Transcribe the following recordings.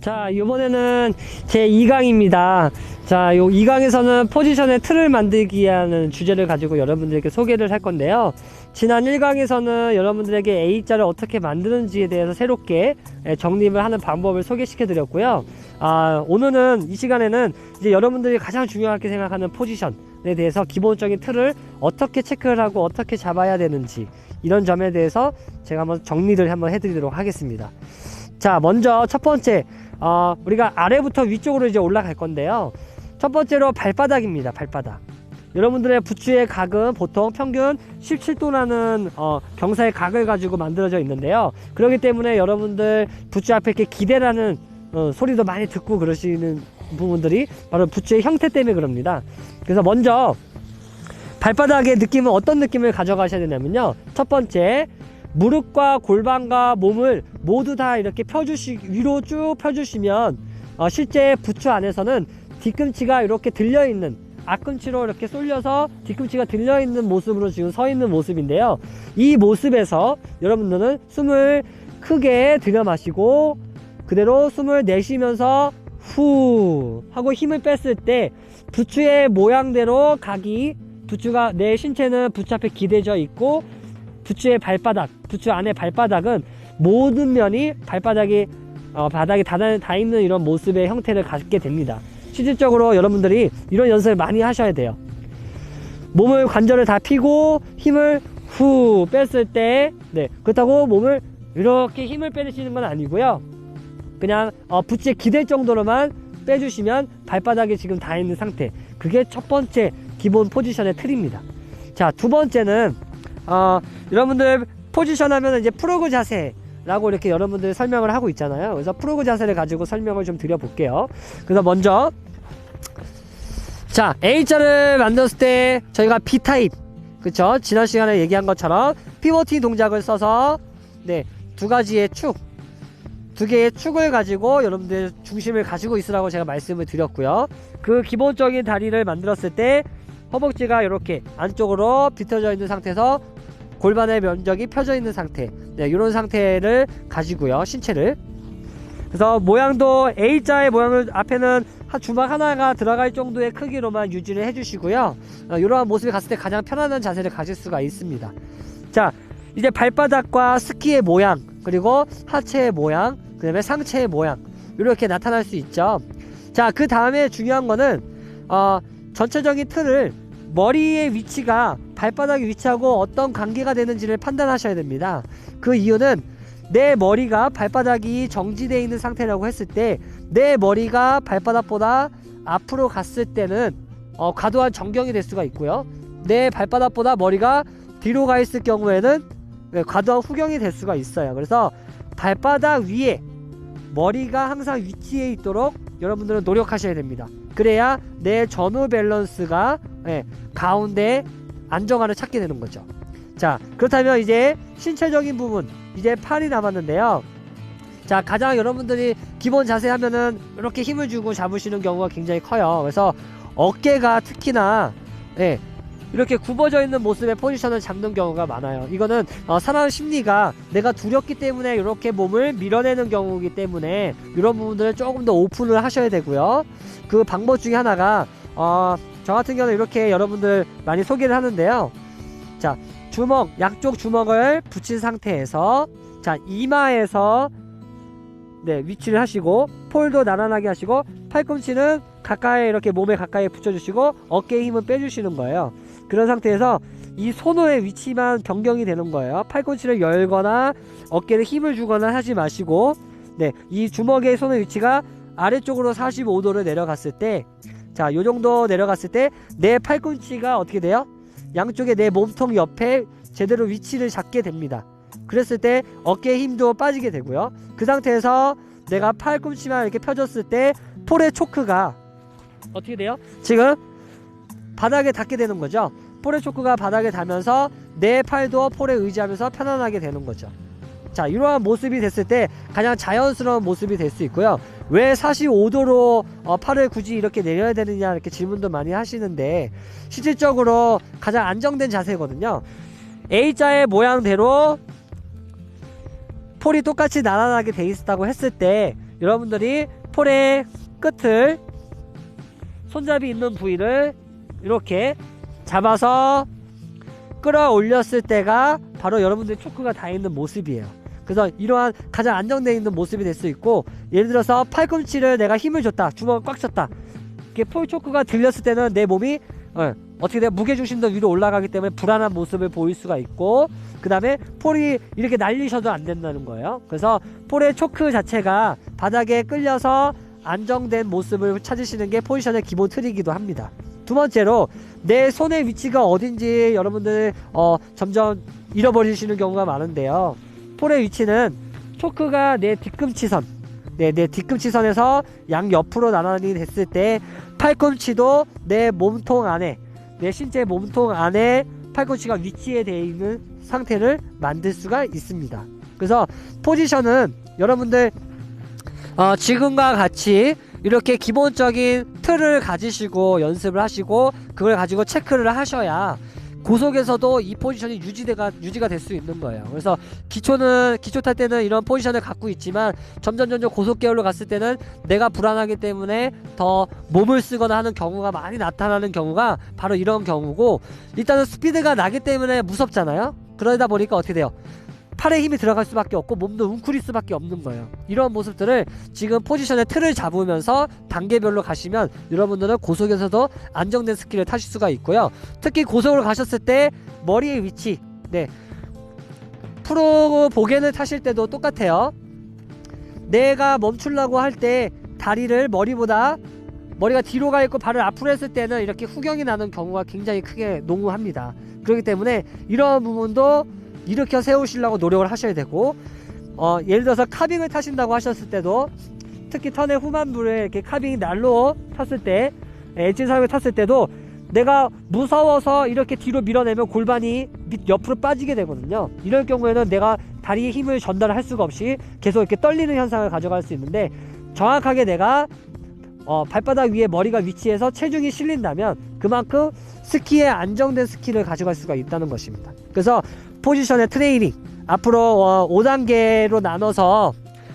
자, 이번에는 제 2강입니다. 자, 요 2강에서는 포지션의 틀을 만들기 하는 주제를 가지고 여러분들에게 소개를 할 건데요. 지난 1강에서는 여러분들에게 A자를 어떻게 만드는지에 대해서 새롭게 예, 정립을 하는 방법을 소개시켜 드렸고요. 아, 오늘은 이 시간에는 이제 여러분들이 가장 중요하게 생각하는 포지션에 대해서 기본적인 틀을 어떻게 체크를 하고 어떻게 잡아야 되는지 이런 점에 대해서 제가 한번 정리를 한번 해드리도록 하겠습니다. 자, 먼저 첫 번째, 어, 우리가 아래부터 위쪽으로 이제 올라갈 건데요. 첫 번째로 발바닥입니다. 발바닥. 여러분들의 부츠의 각은 보통 평균 17도라는 어, 경사의 각을 가지고 만들어져 있는데요. 그렇기 때문에 여러분들 부츠 앞에 이렇게 기대라는 어, 소리도 많이 듣고 그러시는 부분들이 바로 부츠의 형태 때문에 그럽니다. 그래서 먼저 발바닥의 느낌은 어떤 느낌을 가져가셔야 되냐면요. 첫 번째, 무릎과 골반과 몸을 모두 다 이렇게 펴주시 위로 쭉 펴주시면 어, 실제 부츠 안에서는 뒤꿈치가 이렇게 들려 있는 앞꿈치로 이렇게 쏠려서 뒤꿈치가 들려 있는 모습으로 지금 서 있는 모습인데요. 이 모습에서 여러분들은 숨을 크게 들여 마시고 그대로 숨을 내쉬면서 후 하고 힘을 뺐을 때 부츠의 모양대로 각이 부츠가 내 신체는 부츠 앞에 기대져 있고 부츠의 발바닥, 부츠 안에 발바닥은 모든 면이 발바닥이 어, 바닥에 닿아, 있는 이런 모습의 형태를 갖게 됩니다. 실질적으로 여러분들이 이런 연습을 많이 하셔야 돼요. 몸을 관절을 다 펴고 힘을 후 뺐을 때, 네 그렇다고 몸을 이렇게 힘을 빼시는 건 아니고요. 그냥 어, 부츠에 기댈 정도로만 빼주시면 발바닥에 지금 닿아 있는 상태. 그게 첫 번째 기본 포지션의 틀입니다. 자, 두 번째는 어, 여러분들 포지션 하면 이제 프로그 자세 라고 이렇게 여러분들 설명을 하고 있잖아요. 그래서 프로그 자세를 가지고 설명을 좀 드려볼게요. 그래서 먼저 자, A자를 만들었을 때 저희가 B타입 그쵸? 지난 시간에 얘기한 것처럼 피voting 동작을 써서 네, 두 가지의 축, 두 개의 축을 가지고 여러분들 중심을 가지고 있으라고 제가 말씀을 드렸고요. 그 기본적인 다리를 만들었을 때 허벅지가 이렇게 안쪽으로 비틀어져 있는 상태에서 골반의 면적이 펴져 있는 상태. 네, 이런 상태를 가지고요 신체를. 그래서 모양도 A자의 모양을 앞에는 한 주먹 하나가 들어갈 정도의 크기로만 유지를 해주시고요. 어, 이러한 모습이 갔을 때 가장 편안한 자세를 가질 수가 있습니다. 자 이제 발바닥과 스키의 모양 그리고 하체의 모양 그 다음에 상체의 모양 이렇게 나타날 수 있죠. 자 그 다음에 중요한 거는 어, 전체적인 틀을 머리의 위치가 발바닥의 위치하고 어떤 관계가 되는지를 판단하셔야 됩니다. 그 이유는 내 머리가 발바닥이 정지되어 있는 상태라고 했을 때 내 머리가 발바닥보다 앞으로 갔을 때는 어, 과도한 정경이 될 수가 있고요. 내 발바닥보다 머리가 뒤로 가 있을 경우에는 네, 과도한 후경이 될 수가 있어요. 그래서 발바닥 위에 머리가 항상 위치해 있도록 여러분들은 노력하셔야 됩니다. 그래야 내 전후 밸런스가 예, 가운데 안정화를 찾게 되는 거죠. 자, 그렇다면 이제 신체적인 부분, 이제 팔이 남았는데요. 자, 가장 여러분들이 기본 자세 하면은 이렇게 힘을 주고 잡으시는 경우가 굉장히 커요. 그래서 어깨가 특히나, 예, 이렇게 굽어져 있는 모습의 포지션을 잡는 경우가 많아요. 이거는 어, 사람 심리가 내가 두렵기 때문에 이렇게 몸을 밀어내는 경우이기 때문에 이런 부분들을 조금 더 오픈을 하셔야 되고요. 그 방법 중에 하나가 어, 저 같은 경우는 이렇게 여러분들 많이 소개를 하는데요. 자, 주먹, 양쪽 주먹을 붙인 상태에서 자, 이마에서 네, 위치를 하시고 폴도 나란하게 하시고 팔꿈치는 가까이 이렇게 몸에 가까이 붙여주시고 어깨에 힘을 빼주시는 거예요. 그런 상태에서 이 손의 위치만 변경이 되는 거예요. 팔꿈치를 열거나 어깨에 힘을 주거나 하지 마시고 네, 이 주먹의 손의 위치가 아래쪽으로 45도를 내려갔을 때 자, 요 정도 내려갔을 때 내 팔꿈치가 어떻게 돼요? 양쪽에 내 몸통 옆에 제대로 위치를 잡게 됩니다. 그랬을 때 어깨에 힘도 빠지게 되고요. 그 상태에서 내가 팔꿈치만 이렇게 펴줬을 때 폴의 초크가 어떻게 돼요? 지금 바닥에 닿게 되는 거죠. 폴의 초크가 바닥에 닿으면서 내 팔도 폴에 의지하면서 편안하게 되는 거죠. 자, 이러한 모습이 됐을 때 가장 자연스러운 모습이 될 수 있고요. 왜 45도로 어, 팔을 굳이 이렇게 내려야 되느냐 이렇게 질문도 많이 하시는데 실질적으로 가장 안정된 자세거든요. A자의 모양대로 폴이 똑같이 나란하게 돼 있다고 했을 때 여러분들이 폴의 끝을 손잡이 있는 부위를 이렇게 잡아서 끌어올렸을 때가 바로 여러분들의 초크가 다 있는 모습이에요. 그래서 이러한 가장 안정되어 있는 모습이 될 수 있고 예를 들어서 팔꿈치를 내가 힘을 줬다 주먹을 꽉 쳤다. 이렇게 폴 초크가 들렸을 때는 내 몸이 어, 어떻게 돼 무게 중심도 위로 올라가기 때문에 불안한 모습을 보일 수가 있고 그 다음에 폴이 이렇게 날리셔도 안 된다는 거예요. 그래서 폴의 초크 자체가 바닥에 끌려서 안정된 모습을 찾으시는 게 포지션의 기본 틀이기도 합니다 두 번째로 내 손의 위치가 어딘지 여러분들 어, 점점 잃어버리시는 경우가 많은데요 폴의 위치는 초크가 내 뒤꿈치선 네, 내 뒤꿈치선에서 양 옆으로 나란히 됐을 때 팔꿈치도 내 몸통 안에 내 신체 몸통 안에 팔꿈치가 위치에 되어 있는 상태를 만들 수가 있습니다. 그래서 포지션은 여러분들 어, 지금과 같이 이렇게 기본적인 틀을 가지시고 연습을 하시고 그걸 가지고 체크를 하셔야 고속에서도 이 포지션이 유지가 유지가 될 수 있는 거예요. 그래서 기초는 기초 탈 때는 이런 포지션을 갖고 있지만 점점 점점 고속 계열로 갔을 때는 내가 불안하기 때문에 더 몸을 쓰거나 하는 경우가 많이 나타나는 경우가 바로 이런 경우고 일단은 스피드가 나기 때문에 무섭잖아요. 그러다 보니까 어떻게 돼요? 팔에 힘이 들어갈 수밖에 없고 몸도 웅크릴 수밖에 없는 거예요. 이런 모습들을 지금 포지션의 틀을 잡으면서 단계별로 가시면 여러분들은 고속에서도 안정된 스킬을 타실 수가 있고요. 특히 고속으로 가셨을 때 머리의 위치, 네. 프로 보겐을 타실 때도 똑같아요. 내가 멈추려고 할 때 다리를 머리보다 머리가 뒤로 가 있고 발을 앞으로 했을 때는 이렇게 후경이 나는 경우가 굉장히 크게 농후합니다. 그렇기 때문에 이런 부분도 일으켜 세우시려고 노력을 하셔야 되고 어, 예를 들어서 카빙을 타신다고 하셨을 때도 특히 턴의 후반부를 이렇게 카빙이 날로 탔을 때 엣지 사격을 탔을 때도 내가 무서워서 이렇게 뒤로 밀어내면 골반이 밑 옆으로 빠지게 되거든요. 이럴 경우에는 내가 다리에 힘을 전달할 수가 없이 계속 이렇게 떨리는 현상을 가져갈 수 있는데 정확하게 내가 어, 발바닥 위에 머리가 위치해서 체중이 실린다면 그만큼 스키에 안정된 스키를 가져갈 수가 있다는 것입니다. 그래서 포지션의 트레이닝 앞으로 어, 5단계로 나눠서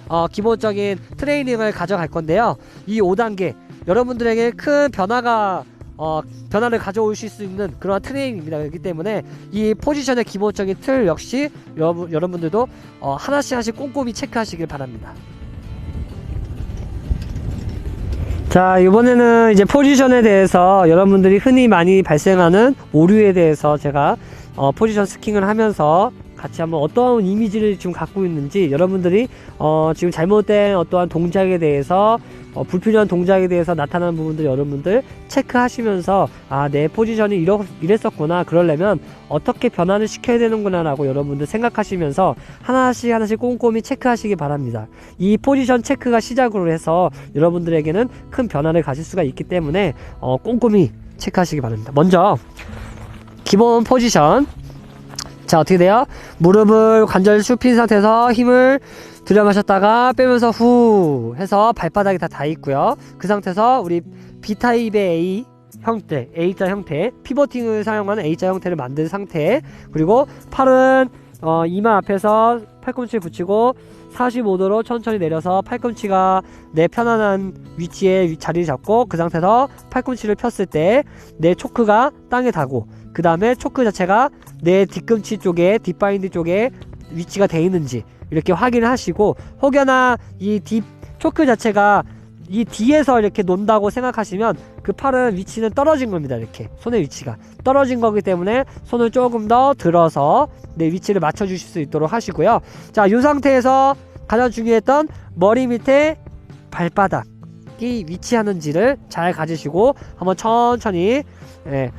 어, 기본적인 트레이닝을 가져갈 건데요. 이 5단계 여러분들에게 큰 변화가 어, 변화를 가져오실 수 있는 그런 트레이닝입니다. 그렇기 때문에 이 포지션의 기본적인 틀 역시 여러분, 여러분들도 어, 하나씩 하나씩 꼼꼼히 체크하시길 바랍니다. 자, 이번에는 이제 포지션에 대해서 여러분들이 흔히 많이 발생하는 오류에 대해서 제가 어, 포지션 스킹을 하면서 같이 한번 어떠한 이미지를 지금 갖고 있는지 여러분들이 어, 지금 잘못된 어떠한 동작에 대해서 어, 불필요한 동작에 대해서 나타나는 부분들 여러분들 체크하시면서 아 내 포지션이 이러, 이랬었구나. 그러려면 어떻게 변화를 시켜야 되는구나 라고 여러분들 생각하시면서 하나씩 하나씩 꼼꼼히 체크하시기 바랍니다. 이 포지션 체크가 시작으로 해서 여러분들에게는 큰 변화를 가질 수가 있기 때문에 어, 꼼꼼히 체크하시기 바랍니다. 먼저 기본 포지션 자 어떻게 돼요? 무릎을 관절 슈핀 상태에서 힘을 들여 마셨다가 빼면서 후 해서 발바닥이 다 닿아 있고요. 그 상태에서 우리 B타입의 A 형태, A자 형태, 피버팅을 사용하는 A자 형태를 만든 상태. 그리고 팔은 어, 이마 앞에서 팔꿈치를 붙이고 45도로 천천히 내려서 팔꿈치가 내 편안한 위치에 자리를 잡고 그 상태에서 팔꿈치를 폈을 때 내 초크가 땅에 닿고 그 다음에 초크 자체가 내 뒤꿈치 쪽에 뒷바인드 쪽에 위치가 돼 있는지 이렇게 확인을 하시고 혹여나 이 뒷 초크 자체가 이 뒤에서 이렇게 논다고 생각하시면 그 팔은 위치는 떨어진 겁니다 이렇게. 손의 위치가. 떨어진 거기 때문에 손을 조금 더 들어서 내 위치를 맞춰 주실 수 있도록 하시고요. 자 이 상태에서 가장 중요했던 머리 밑에 발바닥이 위치하는지를 잘 가지시고 한번 천천히 예,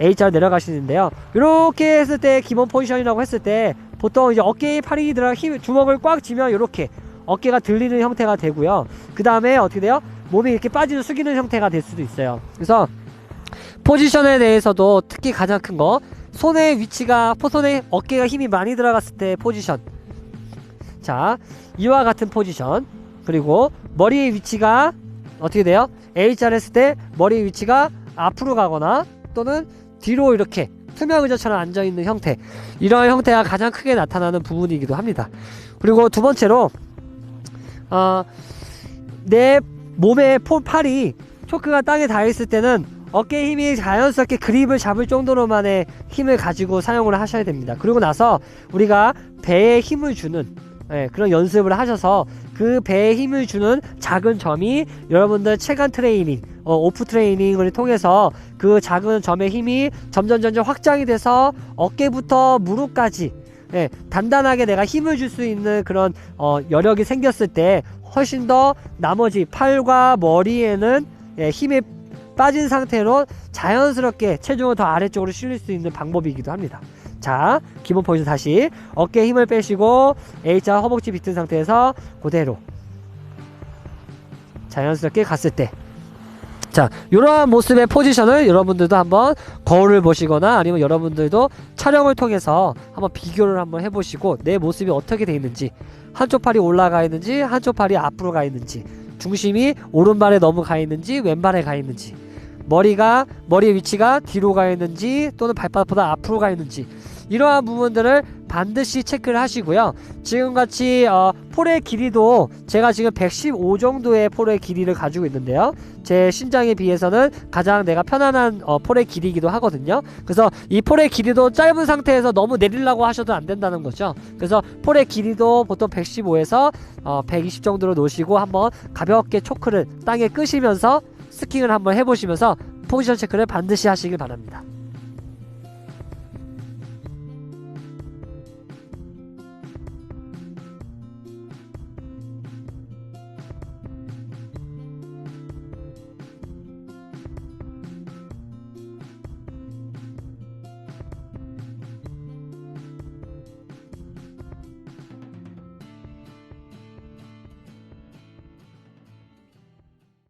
A자로 내려가시는데요. 이렇게 했을 때 기본 포지션이라고 했을 때 보통 이제 어깨에 팔이 들어 힘 주먹을 꽉 쥐면 이렇게 어깨가 들리는 형태가 되고요. 그 다음에 어떻게 돼요? 몸이 이렇게 빠지는 숙이는 형태가 될 수도 있어요. 그래서 포지션에 대해서도 특히 가장 큰 거 손의 위치가 포손의 어깨가 힘이 많이 들어갔을 때 포지션. 자 이와 같은 포지션 그리고 머리의 위치가 어떻게 돼요? A자를 했을 때 머리의 위치가 앞으로 가거나 또는 뒤로 이렇게 투명 의자처럼 앉아 있는 형태 이러한 형태가 가장 크게 나타나는 부분이기도 합니다. 그리고 두 번째로 어, 내 몸의 포, 팔이 초크가 땅에 닿았을 때는 어깨 힘이 자연스럽게 그립을 잡을 정도로만의 힘을 가지고 사용을 하셔야 됩니다. 그리고 나서 우리가 배에 힘을 주는 예, 그런 연습을 하셔서 그 배에 힘을 주는 작은 점이 여러분들 체간 트레이닝, 어, 오프 트레이닝을 통해서 그 작은 점의 힘이 점점 점점 확장이 돼서 어깨부터 무릎까지 예, 단단하게 내가 힘을 줄 수 있는 그런 어, 여력이 생겼을 때 훨씬 더 나머지 팔과 머리에는 예, 힘이 빠진 상태로 자연스럽게 체중을 더 아래쪽으로 실릴 수 있는 방법이기도 합니다. 자, 기본 포지션 다시 어깨에 힘을 빼시고 A자 허벅지 비튼 상태에서 그대로 자연스럽게 갔을 때. 자, 이러한 모습의 포지션을 여러분들도 한번 거울을 보시거나 아니면 여러분들도 촬영을 통해서 한번 비교를 한번 해보시고 내 모습이 어떻게 돼 있는지 한쪽 팔이 올라가 있는지 한쪽 팔이 앞으로 가 있는지 중심이 오른발에 너무 가 있는지 왼발에 가 있는지 머리가 머리의 위치가 뒤로 가 있는지 또는 발바닥보다 앞으로 가 있는지 이러한 부분들을 반드시 체크를 하시고요. 지금같이 어, 폴의 길이도 제가 지금 115 정도의 폴의 길이를 가지고 있는데요. 제 신장에 비해서는 가장 내가 편안한 어, 폴의 길이기도 하거든요. 그래서 이 폴의 길이도 짧은 상태에서 너무 내리려고 하셔도 안 된다는 거죠. 그래서 폴의 길이도 보통 115에서 어, 120 정도로 놓으시고 한번 가볍게 초크를 땅에 끄시면서 스킹을 한번 해보시면서 포지션 체크를 반드시 하시길 바랍니다.